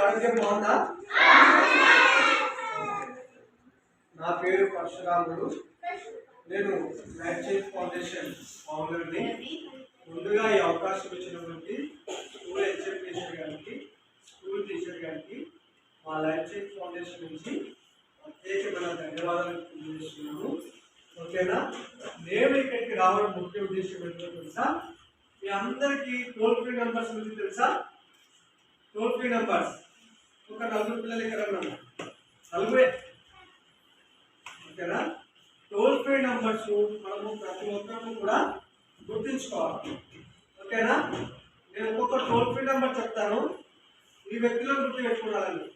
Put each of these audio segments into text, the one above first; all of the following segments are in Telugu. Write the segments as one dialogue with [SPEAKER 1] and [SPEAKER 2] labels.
[SPEAKER 1] ఆరోగ్యం బాగుందా? నా పేరు పరశురాముడు. నేను మ్యాచింగ్ ఫౌండేషన్ ఫౌండర్ని. ముందుగా ఈ అవకాశం ఇచ్చినటువంటి స్కూల్ హెచ్ఎం టీచర్ గారికి స్కూల్ టీచర్ గారికి మా లైఫ్ చేంజ్ ఫౌండేషన్ నుంచి ప్రత్యేకమైన ధన్యవాదాలు తెలియజేస్తున్నాను. ఓకేనా? నేను ఇక్కడికి రావడం ముఖ్య ఉద్దేశం ఏంటో తెలుసా? మీ అందరికీ టోల్ ఫ్రీ నెంబర్స్ గురించి తెలుసా? టోల్ ఫ్రీ నెంబర్స్ ఒక నలుగురు పిల్లలు ఇక్కడ ఉన్నారు. నలుగురే. ఓకేనా? టోల్ ఫ్రీ నెంబర్స్ మనము ప్రతి ఒక్కరు కూడా గుర్తుంచుకోవాలి. ఓకేనా? నేను ఒక్కొక్క టోల్ ఫ్రీ నెంబర్ చెప్తాను. ఈ వ్యక్తిలో గుర్తు పెట్టుకోవాలండి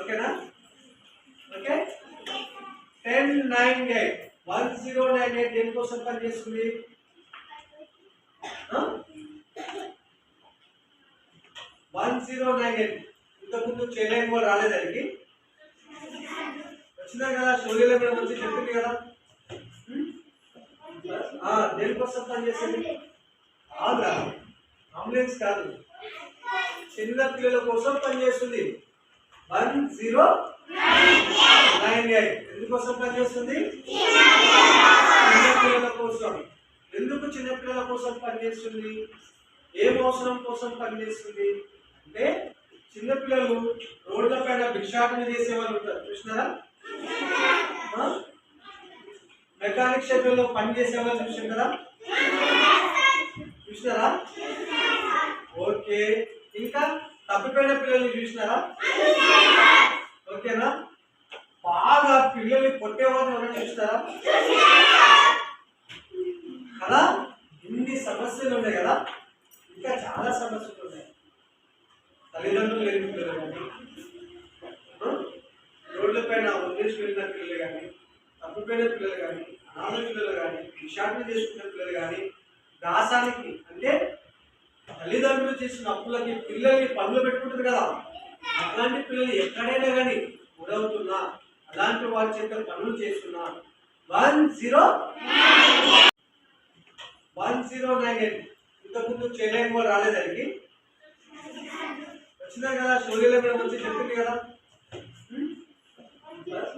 [SPEAKER 1] ఓకేనా? Okay? Ten nine eight one zero nine eight దేనికోసం పనిచేస్తుంది? One zero nine eight. ఇంతకుముందు చెన్నై కూడా రాలేదానికి వచ్చినా కదా? స్టోరీలో కూడా వచ్చి చెప్పింది కదా? ఆ, పని చేసేది? కాదురా అంబులెన్స్ కాదు. చిన్న పిల్లల కోసం పనిచేస్తుంది వన్ జీరో నైన్ ఎయిట్. ఎందుకోసం పనిచేస్తుంది చిన్న పిల్లల కోసం. ఎందుకు చిన్నపిల్లల కోసం పనిచేస్తుంది ఏం అవసరం కోసం పనిచేస్తుంది అంటే చిన్నపిల్లలు రోడ్ల పైన భిక్షాటన చేసే వాళ్ళు ఉంటారు. చూసినారా? మెకానిక్ షెడ్యూల్లో పని చేసే వాళ్ళు చూసినారా చూసినారా? ఓకే. ఇంకా తప్పిపోయిన పిల్లల్ని చూసినారా? ఓకేనా? బాగా పిల్లల్ని కొట్టేవాళ్ళు ఎవరైనా చూస్తారా కదా? ఇన్ని సమస్యలు ఉన్నాయి కదా ఇంకా చాలా సమస్యలు ఉన్నాయి తల్లిదండ్రులు లేని పిల్లలు కానీ ఆ? వదిలేసి వెళ్ళిన పిల్లలు కానీ తప్పిపోయిన పిల్లలు కానీ అనాథ పిల్లలు కానీ విషాటం చేసుకున్న పిల్లలు కానీ దాసానికి అంటే తల్లిదండ్రులు చేసిన అప్పులకి పిల్లల్ని పనులు పెట్టుకుంటారు కదా అట్లాంటి పిల్లలు ఎక్కడైనా కానీ గురవుతున్నా అలాంటి వారి చేత పనులు చేస్తున్నా one zero one zero nine eight ఇంతకుముందు చెన్నై కూడా వచ్చినా కదా స్టోరీలో కూడా వచ్చి చెప్పింది కదా.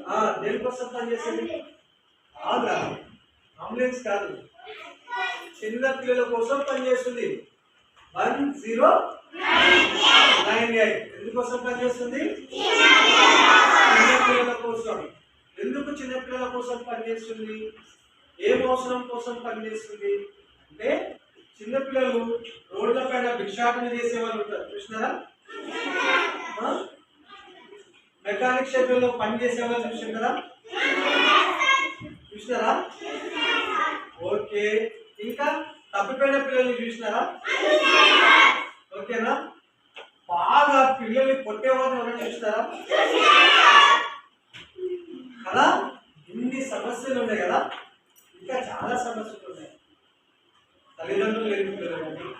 [SPEAKER 1] ఆ, దేనికోసం పనిచేసేది కాదురా అంబులెన్స్ కాదు. చిన్న పిల్లల కోసం పనిచేస్తుంది వన్ జీరో నైన్ ఎయిట్. ఎందుకోసం పనిచేస్తుంది చిన్న పిల్లల కోసం. ఎందుకు చిన్నపిల్లల కోసం పనిచేస్తుంది ఏం అవసరం కోసం పనిచేస్తుంది అంటే చిన్నపిల్లలు రోడ్ల పైన భిక్షాటన చేసే వాళ్ళు ఉంటారు. చూసినారా? మెకానిక్ షెడ్యూల్లో పని చేసే వాళ్ళు కదా? చూసినారా? ఓకే. ఇంకా తప్పిపోయిన పిల్లల్ని చూసినారా? ఓకేనా? బాగా పిల్లల్ని కొట్టేవాళ్ళు ఎవరైనా చూస్తారా కదా? ఇన్ని సమస్యలు ఉన్నాయి కదా? ఇంకా చాలా సమస్యలు ఉన్నాయి. తల్లిదండ్రులు లేని పిల్లలు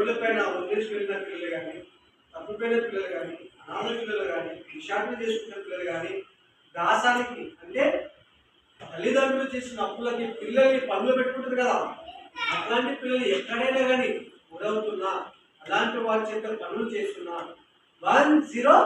[SPEAKER 1] రోడ్ల పైన వదిలేసి వెళ్ళిన పిల్లలు కానీ తప్పిపోయిన పిల్లలు కానీ అనాథ పిల్లలు కానీ విషాటం చేసుకున్న పిల్లలు కానీ దాసానికి అంటే తల్లిదండ్రులు చేసిన అప్పులకి పిల్లల్ని పనులు పెట్టుకుంటుంది కదా. అట్లాంటి పిల్లలు ఎక్కడైనా కానీ గురవుతున్నా అలాంటి వారి చేత పనులు చేస్తున్నా వన్ జీరో